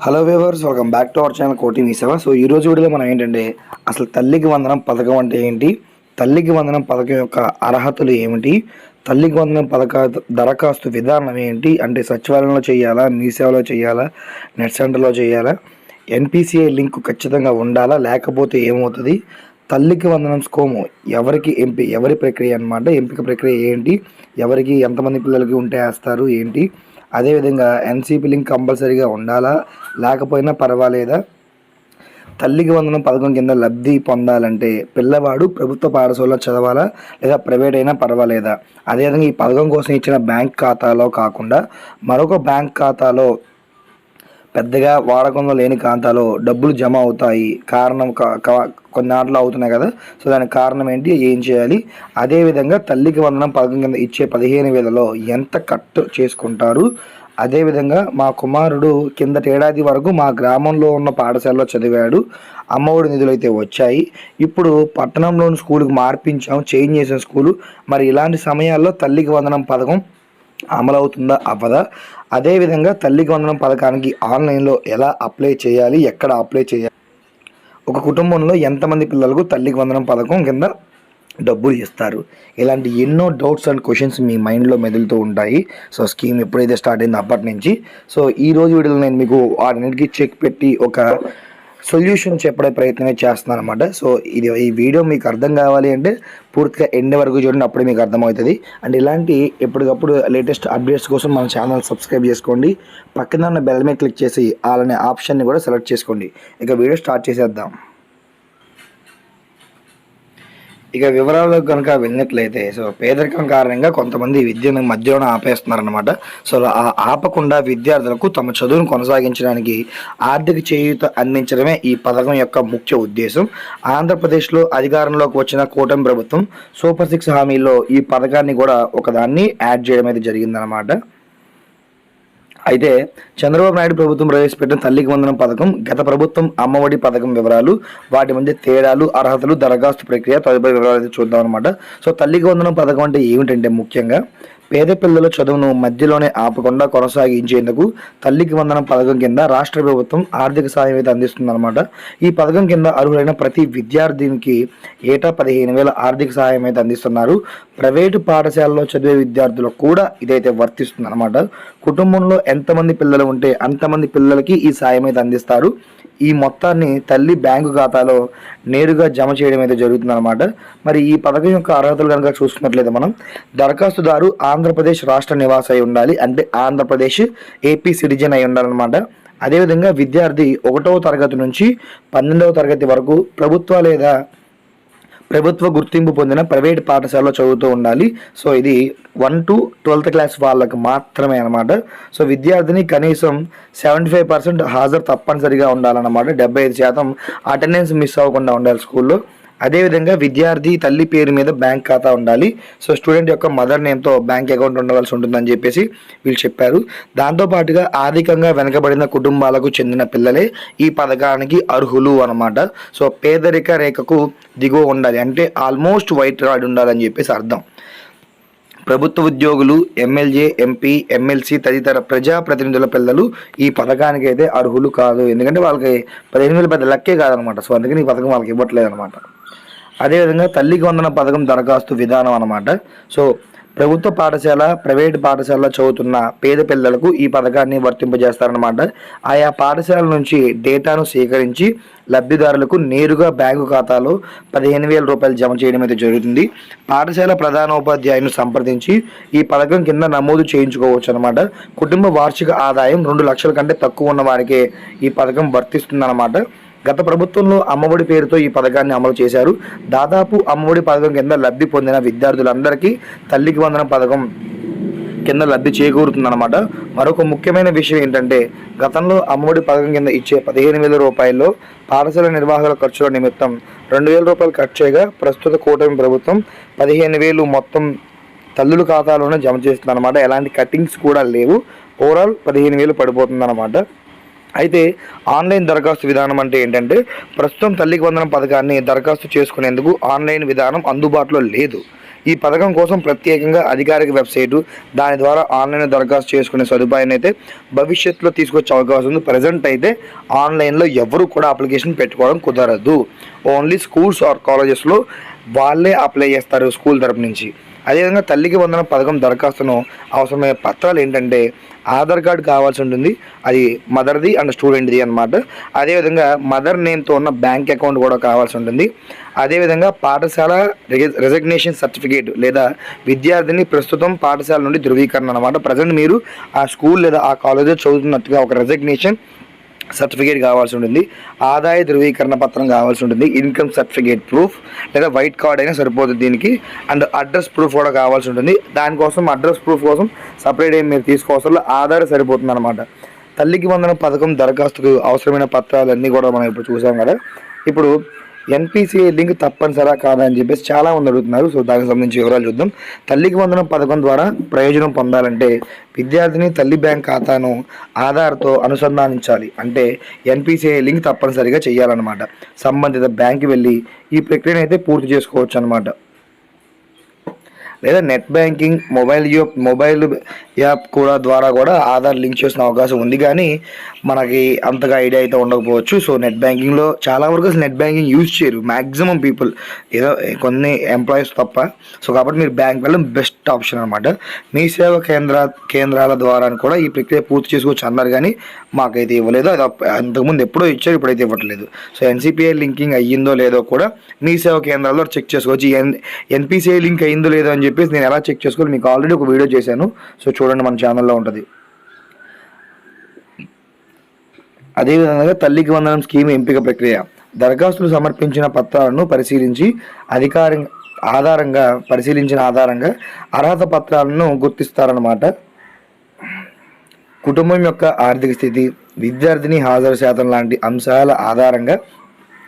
Hello viewers welcome back to our channel కోటి మీ సేవ సో ఈ రోజు వీడియోలో మనం ఏంటంటే అసలు తల్లికి వందనం పథకం అంటే ఏంటి? తల్లికి వందనం పథకం యొక్క అర్హతలు ఏమిటి? తల్లికి వందనం పథక దరఖాస్తు విధానం ఏంటి? అంటే సచివాలయంలో చేయాలా? మీ సేవలో చేయాలా? నెట్ సెంటర్లో చేయాలా? ఎన్పిసిఐ లింక్ ఖచ్చితంగా ఉండాలా? లేకపోతే ఏమవుతుంది? తల్లికి వందనం స్కోము ఎవరికి ఎంపి ఎవరి ప్రక్రియ అనమాట ఎంపిక ప్రక్రియ ఏంటి? ఎవరికి ఎంతమంది పిల్లలకి ఉంటే వేస్తారు? ఏంటి? అదేవిధంగా ఎన్సీపీ లింక్ కంపల్సరీగా ఉండాలా? లేకపోయినా పర్వాలేదా? తల్లికి వందనం పథకం కింద లబ్ధి పొందాలంటే పిల్లవాడు ప్రభుత్వ పాఠశాలలో చదవాలా? లేదా ప్రైవేట్ అయినా పర్వాలేదా? అదేవిధంగా ఈ పథకం కోసం ఇచ్చిన బ్యాంక్ ఖాతాలో కాకుండా మరొక బ్యాంక్ ఖాతాలో పెద్దగా వాడకంలో లేని ఖాతాలో డబ్బులు జమ అవుతాయి. కారణం కొన్నాళ్ళు అవుతున్నాయి కదా. సో దానికి కారణం ఏంటి? ఏం చేయాలి? అదేవిధంగా తల్లికి వందనం పథకం కింద ఇచ్చే పదిహేను వేలలో ఎంత కట్ చేసుకుంటారు? అదేవిధంగా మా కుమారుడు కిందటేడాది వరకు మా గ్రామంలో ఉన్న పాఠశాలలో చదివాడు. అమ్మఒడి నిధులు అయితే వచ్చాయి. ఇప్పుడు పట్టణంలోని స్కూల్కి మార్పించాం చేంజ్ చేసిన స్కూలు. మరి ఇలాంటి సమయాల్లో తల్లికి వందనం పథకం అమలవుతుందా? అవ్వదా? అదేవిధంగా తల్లికి వందనం పథకానికి ఆన్లైన్లో ఎలా అప్లై చేయాలి ఎక్కడ అప్లై చేయాలి? ఒక కుటుంబంలో ఎంతమంది పిల్లలకు తల్లికి వందనం పథకం కింద డబ్బులు ఇస్తారు? ఇలాంటి ఎన్నో డౌట్స్ అండ్ క్వశ్చన్స్ మీ మైండ్లో మెదులుతూ ఉంటాయి. సో స్కీమ్ ఎప్పుడైతే స్టార్ట్ అయిందో అప్పటి నుంచి. సో ఈ రోజు వీడియోలో నేను మీకు వాటికి చెక్ పెట్టి ఒక సొల్యూషన్ చెప్పడే ప్రయత్నమే చేస్తున్నాను అనమాట సో ఇది ఈ వీడియో మీకు అర్థం కావాలి అంటే పూర్తిగా ఎండ్ వరకు చూడండి అప్పుడే మీకు అర్థమవుతుంది. అండ్ ఇలాంటి ఎప్పటికప్పుడు లేటెస్ట్ అప్డేట్స్ కోసం మన ఛానల్ సబ్స్క్రైబ్ చేసుకోండి. పక్కన ఉన్న బెల్ మీద క్లిక్ చేసి అలానే ఆప్షన్ని కూడా సెలెక్ట్ చేసుకోండి. ఇక వీడియో స్టార్ట్ చేసేద్దాం. ఇక వివరాలు కనుక వెళ్ళినట్లయితే సో పేదరికం కారణంగా కొంతమంది విద్యను మధ్యలోనే ఆపేస్తున్నారనమాట సో ఆ ఆపకుండా విద్యార్థులకు తమ చదువును కొనసాగించడానికి ఆర్థిక చేయూత అందించడమే ఈ పథకం యొక్క ముఖ్య ఉద్దేశం. ఆంధ్రప్రదేశ్లో అధికారంలోకి వచ్చిన కూటమి ప్రభుత్వం సూపర్ సిక్స్ హామీలో ఈ పథకాన్ని కూడా ఒకదాన్ని యాడ్ చేయడం అయితే జరిగిందనమాట అయితే చంద్రబాబు నాయుడు ప్రభుత్వం ప్రవేశపెట్టిన తల్లికి వందనం పథకం గత ప్రభుత్వం అమ్మఒడి పథకం వివరాలు వాటి మధ్య తేడాలు అర్హతలు దరఖాస్తు ప్రక్రియ తదుపరి వివరాలు అయితే చూద్దాం అనమాట సో తల్లికి వందనం పథకం అంటే ఏమిటంటే ముఖ్యంగా పేద పిల్లల చదువును మధ్యలోనే ఆపకుండా కొనసాగించేందుకు తల్లికి వందనం పథకం కింద రాష్ట్ర ప్రభుత్వం ఆర్థిక సాయం అయితే అందిస్తుందన్నమాట. ఈ పథకం కింద అర్హులైన ప్రతి విద్యార్థినికి ఏటా పదిహేను వేల ఆర్థిక సహాయం అయితే అందిస్తున్నారు. ప్రైవేటు పాఠశాలలో చదివే విద్యార్థులకు కూడా ఇదైతే వర్తిస్తుంది అనమాట కుటుంబంలో ఎంతమంది పిల్లలు ఉంటే అంతమంది పిల్లలకి ఈ సాయం అయితే అందిస్తారు. ఈ మొత్తాన్ని తల్లి బ్యాంకు ఖాతాలో నేరుగా జమ చేయడం అయితే జరుగుతుందన్నమాట. మరి ఈ పథకం యొక్క అర్హతలు కనుక చూసుకున్నట్లయితే మనం దరఖాస్తుదారు ఆంధ్రప్రదేశ్ రాష్ట్ర నివాస అయి ఉండాలి. అంటే ఆంధ్రప్రదేశ్ ఏపీ సిటిజన్ అయి ఉండాలన్నమాట. అదేవిధంగా విద్యార్థి ఒకటవ తరగతి నుంచి పన్నెండవ తరగతి వరకు ప్రభుత్వ లేదా ప్రభుత్వ గుర్తింపు పొందిన ప్రైవేట్ పాఠశాలలో చదువుతూ ఉండాలి. సో ఇది వన్ టు ట్వెల్త్ క్లాస్ వాళ్ళకు మాత్రమే అనమాట సో విద్యార్థిని కనీసం సెవెంటీ ఫైవ్ పర్సెంట్ హాజరు తప్పనిసరిగా ఉండాలన్నమాట. డెబ్బై ఐదు శాతం అటెండెన్స్ మిస్ అవ్వకుండా ఉండాలి స్కూల్లో. అదేవిధంగా విద్యార్థి తల్లి పేరు మీద బ్యాంక్ ఖాతా ఉండాలి. సో స్టూడెంట్ యొక్క మదర్ నేమ్తో బ్యాంక్ అకౌంట్ ఉండవలసి ఉంటుందని చెప్పేసి వీళ్ళు చెప్పారు. దాంతోపాటుగా ఆర్థికంగా వెనకబడిన కుటుంబాలకు చెందిన పిల్లలే ఈ పథకానికి అర్హులు అనమాట సో పేదరిక రేఖకు దిగువ ఉండాలి. అంటే ఆల్మోస్ట్ వైట్ రాడ్ ఉండాలని చెప్పేసి అర్థం. ప్రభుత్వ ఉద్యోగులు ఎమ్మెల్యే ఎంపీ ఎమ్మెల్సీ తదితర ప్రజాప్రతినిధుల పిల్లలు ఈ పథకానికి అయితే అర్హులు కాదు. ఎందుకంటే వాళ్ళకి పదిహేను వేలు పెద్ద లెక్కే కాదనమాట సో అందుకని ఈ పథకం వాళ్ళకి ఇవ్వట్లేదు అనమాట అదేవిధంగా తల్లికి వందన పథకం దరఖాస్తు విధానం అనమాట సో ప్రభుత్వ పాఠశాల ప్రైవేటు పాఠశాలలో చదువుతున్న పేద పిల్లలకు ఈ పథకాన్ని వర్తింపజేస్తారనమాట ఆయా పాఠశాల నుంచి డేటాను సేకరించి లబ్ధిదారులకు నేరుగా బ్యాంకు ఖాతాలో పదిహేను వేల రూపాయలు జమ చేయడం అయితే జరుగుతుంది. పాఠశాల ప్రధానోపాధ్యాయుని సంప్రదించి ఈ పథకం కింద నమోదు చేయించుకోవచ్చు అనమాట కుటుంబ వార్షిక ఆదాయం రెండు లక్షల కంటే తక్కువ ఉన్న వారికే ఈ పథకం వర్తిస్తుందన్నమాట. గత ప్రభుత్వంలో అమ్మఒడి పేరుతో ఈ పథకాన్ని అమలు చేశారు. దాదాపు అమ్మఒడి పథకం కింద లబ్ధి పొందిన విద్యార్థులందరికీ తల్లికి వందన పథకం కింద లబ్ధి చేకూరుతుందన్నమాట. మరొక ముఖ్యమైన విషయం ఏంటంటే గతంలో అమ్మఒడి పథకం కింద ఇచ్చే పదిహేను వేల రూపాయల్లో పాఠశాల నిర్వాహకుల ఖర్చుల నిమిత్తం రెండు వేల రూపాయలు ఖర్చు చేయగా ప్రస్తుత కూటమి ప్రభుత్వం పదిహేను వేలు మొత్తం తల్లుల ఖాతాలోనే జమ చేస్తుందన్నమాట. ఎలాంటి కటింగ్స్ కూడా లేవు. ఓవరాల్ పదిహేను వేలు పడిపోతుందన్నమాట. అయితే ఆన్లైన్ దరఖాస్తు విధానం అంటే ఏంటంటే ప్రస్తుతం తల్లికి వందనం పథకాన్ని దరఖాస్తు చేసుకునేందుకు ఆన్లైన్ విధానం అందుబాటులో లేదు. ఈ పథకం కోసం ప్రత్యేకంగా అధికారిక వెబ్సైటు దాని ద్వారా ఆన్లైన్ దరఖాస్తు చేసుకునే సదుపాయాన్ని అయితే భవిష్యత్తులో తీసుకొచ్చే అవకాశం ఉంది. ప్రజెంట్ అయితే ఆన్లైన్లో ఎవరు కూడా అప్లికేషన్ పెట్టుకోవడం కుదరదు. ఓన్లీ స్కూల్స్ ఆర్ కాలేజెస్లో వాళ్ళే అప్లై చేస్తారు స్కూల్ తరపు నుంచి. అదేవిధంగా తల్లికి వందన పథకం దరఖాస్తును అవసరమైన పత్రాలు ఏంటంటే ఆధార్ కార్డు కావాల్సి ఉంటుంది. అది మదర్ది అండ్ స్టూడెంట్ది అనమాట అదేవిధంగా మదర్ నేమ్తో ఉన్న బ్యాంక్ అకౌంట్ కూడా కావాల్సి ఉంటుంది. అదేవిధంగా పాఠశాల రెసిగ్నేషన్ సర్టిఫికేట్ లేదా విద్యార్థిని ప్రస్తుతం పాఠశాల నుండి ధృవీకరణ అనమాట ప్రజెంట్ మీరు ఆ స్కూల్ లేదా ఆ కాలేజీలో చదువుతున్నట్టుగా ఒక రెసిగ్నేషన్ సర్టిఫికేట్ కావాల్సి ఉంటుంది. ఆదాయ ధృవీకరణ పత్రం కావాల్సి ఉంటుంది. ఇన్కమ్ సర్టిఫికేట్ ప్రూఫ్ లేదా వైట్ కార్డ్ అయినా సరిపోతుంది దీనికి. అండ్ అడ్రస్ ప్రూఫ్ కూడా కావాల్సి ఉంటుంది. దానికోసం అడ్రస్ ప్రూఫ్ కోసం సపరేట్ ఏం మీరు తీసుకోవాల్సిన ఆధార్ సరిపోతుంది అనమాట తల్లికి వందన పథకం దరఖాస్తుకు అవసరమైన పత్రాలు అన్నీ కూడా మనం ఇప్పుడు చూసాం కదా. ఇప్పుడు ఎన్పిసిఐ లింక్ తప్పనిసరా కాదా అని చెప్పేసి చాలా మంది అడుగుతున్నారు. సో దానికి సంబంధించి వివరాలు చూద్దాం. తల్లికి వందనం పథకం ద్వారా ప్రయోజనం పొందాలంటే విద్యార్థిని తల్లి బ్యాంక్ ఖాతాను ఆధార్తో అనుసంధానించాలి. అంటే ఎన్పిసిఐ లింక్ తప్పనిసరిగా చేయాలన్నమాట సంబంధిత బ్యాంక్కి వెళ్ళి ఈ ప్రక్రియను అయితే పూర్తి చేసుకోవచ్చు అనమాట లేదా net banking mobile app mobile app కూడా ద్వారా కూడా ఆధార్ లింక్ చేసిన అవకాశం ఉంది. కానీ మనకి అంతగా ఐడియా అయితే ఉండకపోవచ్చు. సో నెట్ బ్యాంకింగ్లో చాలా వరకు నెట్ బ్యాంకింగ్ యూజ్ చేయరు. మ్యాక్సిమం పీపుల్ ఏదో కొన్ని ఎంప్లాయీస్ తప్ప. సో కాబట్టి మీరు బ్యాంక్ వెళ్ళడం బెస్ట్ ఆప్షన్ అనమాట మీ సేవ కేంద్ర కేంద్రాల ద్వారా కూడా ఈ ప్రక్రియ పూర్తి చేసుకోవచ్చు అన్నారు. కానీ మాకైతే ఇవ్వలేదు. అది అంతకుముందు ఎప్పుడో ఇచ్చారు ఇప్పుడైతే ఇవ్వట్లేదు. సో ఎన్సిపిఐ లింకింగ్ అయ్యిందో లేదో కూడా మీ సేవ కేంద్రాల్లో చెక్ చేసుకోవచ్చు. ఎన్ ఎన్పిసిఐ లింక్ అయ్యిందో లేదో అని చెప్పేసి నేను ఎలా చెక్ చేసుకోవాలి మీకు ఆల్రెడీ ఒక వీడియో చేశాను. సో చూడండి మన ఛానల్లో ఉంటుంది. అదేవిధంగా తల్లికి వందనం స్కీమ్ ఎంపిక ప్రక్రియ. దరఖాస్తులు సమర్పించిన పత్రాలను పరిశీలించి అధికారి ఆధారంగా పరిశీలించిన ఆధారంగా అర్హత పత్రాలను గుర్తిస్తారన్నమాట. కుటుంబం యొక్క ఆర్థిక స్థితి విద్యార్థిని హాజరు శాతం లాంటి అంశాల ఆధారంగా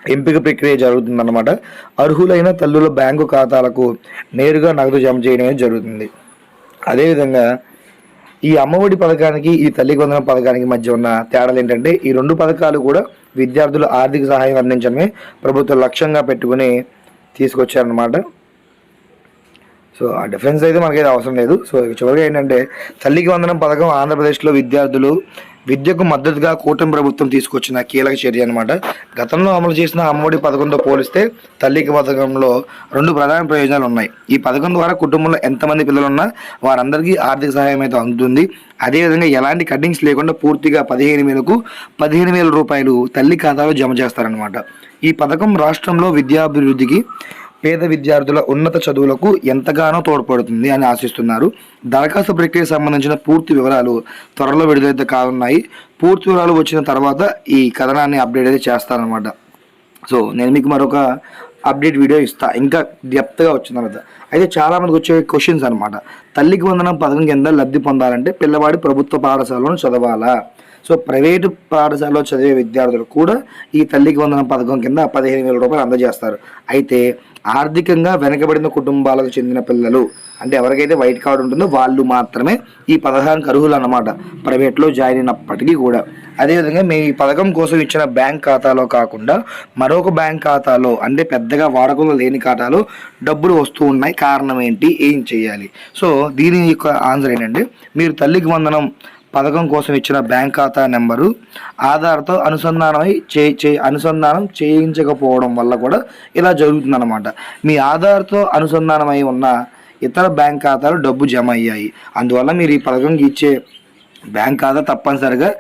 ఎంపిక ప్రక్రియ జరుగుతుందన్నమాట. అర్హులైన తల్లుల బ్యాంకు ఖాతాలకు నేరుగా నగదు జమ చేయడమే జరుగుతుంది. అదేవిధంగా ఈ అమ్మఒడి పథకానికి ఈ తల్లి వందన పథకానికి మధ్య ఉన్న తేడాలు ఏంటంటే ఈ రెండు పథకాలు కూడా విద్యార్థులు ఆర్థిక సహాయం అందించడమే ప్రభుత్వం లక్ష్యంగా పెట్టుకుని తీసుకొచ్చారనమాట సో ఆ డిఫరెన్స్ అయితే మనకైతే అవసరం లేదు. సో చివరిగా ఏంటంటే తల్లికి వందనం పథకం ఆంధ్రప్రదేశ్లో విద్యార్థులు విద్యకు మద్దతుగా కూటమి ప్రభుత్వం తీసుకొచ్చిన కీలక చర్య అనమాట గతంలో అమలు చేసిన అమ్మఒడి పథకంతో పోలిస్తే తల్లికి పథకంలో రెండు ప్రధాన ప్రయోజనాలు ఉన్నాయి. ఈ పథకం ద్వారా కుటుంబంలో ఎంతమంది పిల్లలు ఉన్నా వారందరికీ ఆర్థిక సహాయం అయితే అందుతుంది. అదేవిధంగా ఎలాంటి కటింగ్స్ లేకుండా పూర్తిగా పదిహేను వేలకు పదిహేను వేల రూపాయలు తల్లి ఖాతాలో జమ చేస్తారనమాట ఈ పథకం రాష్ట్రంలో విద్యాభివృద్ధికి పేద విద్యార్థుల ఉన్నత చదువులకు ఎంతగానో తోడ్పడుతుంది అని ఆశిస్తున్నారు. దరఖాస్తు ప్రక్రియ సంబంధించిన పూర్తి వివరాలు త్వరలో విడుదలైతే కానున్నాయి. పూర్తి వివరాలు వచ్చిన తర్వాత ఈ కథనాన్ని అప్డేట్ అయితే చేస్తానమాట సో నేను మీకు మరొక అప్డేట్ వీడియో ఇస్తా. ఇంకా డెప్త్గా వచ్చిన తర్వాత. అయితే చాలా మందికి వచ్చే క్వశ్చన్స్ అనమాట తల్లికి వందనం పథకం కింద లబ్ధి పొందాలంటే పిల్లవాడి ప్రభుత్వ పాఠశాలను చదవాలా? సో ప్రైవేటు పాఠశాలలో చదివే విద్యార్థులు కూడా ఈ తల్లికి వందనం పథకం కింద పదిహేను వేల రూపాయలు అందజేస్తారు. అయితే ఆర్థికంగా వెనకబడిన కుటుంబాలకు చెందిన పిల్లలు అంటే ఎవరికైతే వైట్ కార్డు ఉంటుందో వాళ్ళు మాత్రమే ఈ పథకానికి అర్హులు అన్నమాట. ప్రైవేట్లో జాయిన్ అయినప్పటికీ కూడా. అదేవిధంగా మీ ఈ పథకం కోసం ఇచ్చిన బ్యాంక్ ఖాతాలో కాకుండా మరొక బ్యాంక్ ఖాతాలో అంటే పెద్దగా వాడకంలో లేని ఖాతాలో డబ్బులు వస్తూ ఉన్నాయి. కారణం ఏంటి? ఏం చేయాలి? సో దీని యొక్క ఆన్సర్ ఏంటంటే మీరు తల్లికి వందనం పథకం కోసం ఇచ్చిన బ్యాంక్ ఖాతా నెంబరు ఆధార్తో అనుసంధానమై చే చే అనుసంధానం చేయించకపోవడం వల్ల కూడా ఇలా జరుగుతుందన్నమాట. మీ ఆధార్తో అనుసంధానమై ఉన్న ఇతర బ్యాంక్ ఖాతాలు డబ్బు జమ అయ్యాయి. అందువల్ల మీరు ఈ పథకంకి ఇచ్చే బ్యాంక్ ఖాతా తప్పనిసరిగా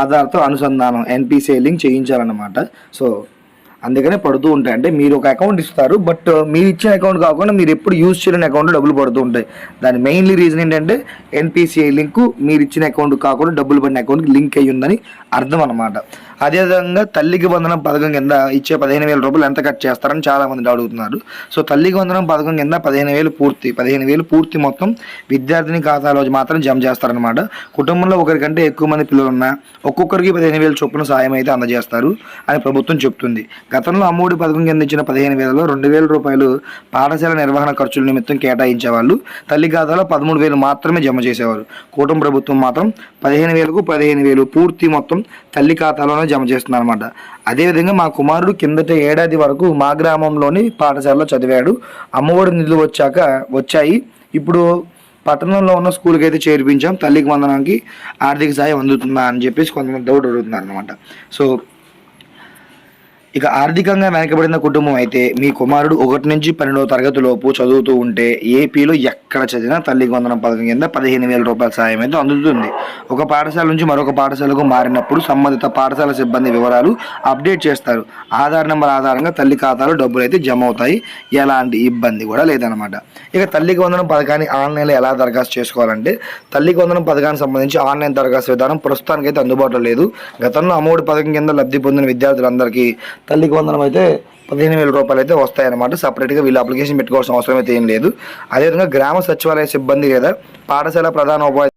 ఆధార్తో అనుసంధానం ఎన్పిసిఐ లింక్ చేయించాలన్నమాట. సో అందుకనే పడుతూ ఉంటాయి. అంటే మీరు ఒక అకౌంట్ ఇస్తారు బట్ uh, మీరు ఇచ్చిన అకౌంట్ కాకుండా మీరు ఎప్పుడు యూజ్ చేయని అకౌంట్ డబ్బులు పడుతూ ఉంటాయి. దాని మెయిన్లీ రీజన్ ఏంటంటే ఎన్పిసిఐ లింక్ మీరు ఇచ్చిన అకౌంట్ కాకుండా డబ్బులు పడిన అకౌంట్కి లింక్ అయ్యి ఉందని అర్థం అనమాట అదేవిధంగా తల్లికి వందనం పథకం కింద ఇచ్చే పదిహేను వేల రూపాయలు ఎంత కట్ చేస్తారని చాలామంది అడుగుతున్నారు సో తల్లికి వందనం పథకం కింద పదిహేను వేలు పూర్తి పదిహేను వేలు పూర్తి మొత్తం విద్యార్థిని ఖాతాలో మాత్రం జమ చేస్తారనమాట కుటుంబంలో ఒకరికంటే ఎక్కువ మంది పిల్లలు ఉన్నా ఒక్కొక్కరికి పదిహేను వేలు చొప్పున సాయం అయితే అందజేస్తారు అని ప్రభుత్వం చెప్తుంది. గతంలో అమ్మఒడి పథకం కింద ఇచ్చిన పదిహేను వేలలో రెండు వేల రూపాయలు పాఠశాల నిర్వహణ ఖర్చుల నిమిత్తం కేటాయించేవాళ్ళు. తల్లి ఖాతాలో పదమూడు వేలు మాత్రమే జమ చేసేవారు. కూటమి ప్రభుత్వం మాత్రం పదిహేను వేలకు పదిహేను వేలు పూర్తి మొత్తం తల్లి ఖాతాలోనే జమ చేస్తుందన్నమాట. అదేవిధంగా మా కుమారుడు కిందట ఏడాది వరకు మా గ్రామంలోని పాఠశాలలో చదివాడు. అమ్మఒడి నిధులు వచ్చాక వచ్చాయి. ఇప్పుడు పట్టణంలో ఉన్న స్కూల్కి అయితే చేర్పించాం. తల్లికి వందనానికి ఆర్థిక సాయం అందుతుందా అని చెప్పేసి కొంతమంది డౌట్ అడుగుతున్నారు అనమాట సో ఇక ఆర్థికంగా వెనకబడిన కుటుంబం అయితే మీ కుమారుడు ఒకటి నుంచి పన్నెండవ తరగతి లోపు చదువుతూ ఉంటే ఏపీలో ఎక్కడ చదివినా తల్లి వందనం పథకం కింద పదిహేను వేల రూపాయల సాయం అయితే అందుతుంది. ఒక పాఠశాల నుంచి మరొక పాఠశాలకు మారినప్పుడు సంబంధిత పాఠశాల సిబ్బంది వివరాలు అప్డేట్ చేస్తారు. ఆధార్ నెంబర్ ఆధారంగా తల్లి ఖాతాలో డబ్బులు అయితే జమ అవుతాయి. ఎలాంటి ఇబ్బంది కూడా లేదనమాట ఇక తల్లికి వందనం పథకాన్ని ఆన్లైన్లో ఎలా దరఖాస్తు చేసుకోవాలంటే తల్లికి వందనం పథకానికి సంబంధించి ఆన్లైన్ దరఖాస్తు విధానం ప్రస్తుతానికి అయితే అందుబాటులో లేదు. గతంలో అమ్మఒడి పథకం కింద లబ్ధి పొందిన విద్యార్థులందరికీ తల్లికి వందనం అయితే పదిహేను వేల రూపాయలు అయితే వస్తాయన్నమాట సపరేట్గా వీళ్ళు అప్లికేషన్ పెట్టుకోవాల్సిన అవసరం అయితే ఏం లేదు. అదేవిధంగా గ్రామ సచివాలయ సిబ్బంది లేదా పాఠశాల ప్రధాన ఉపాధి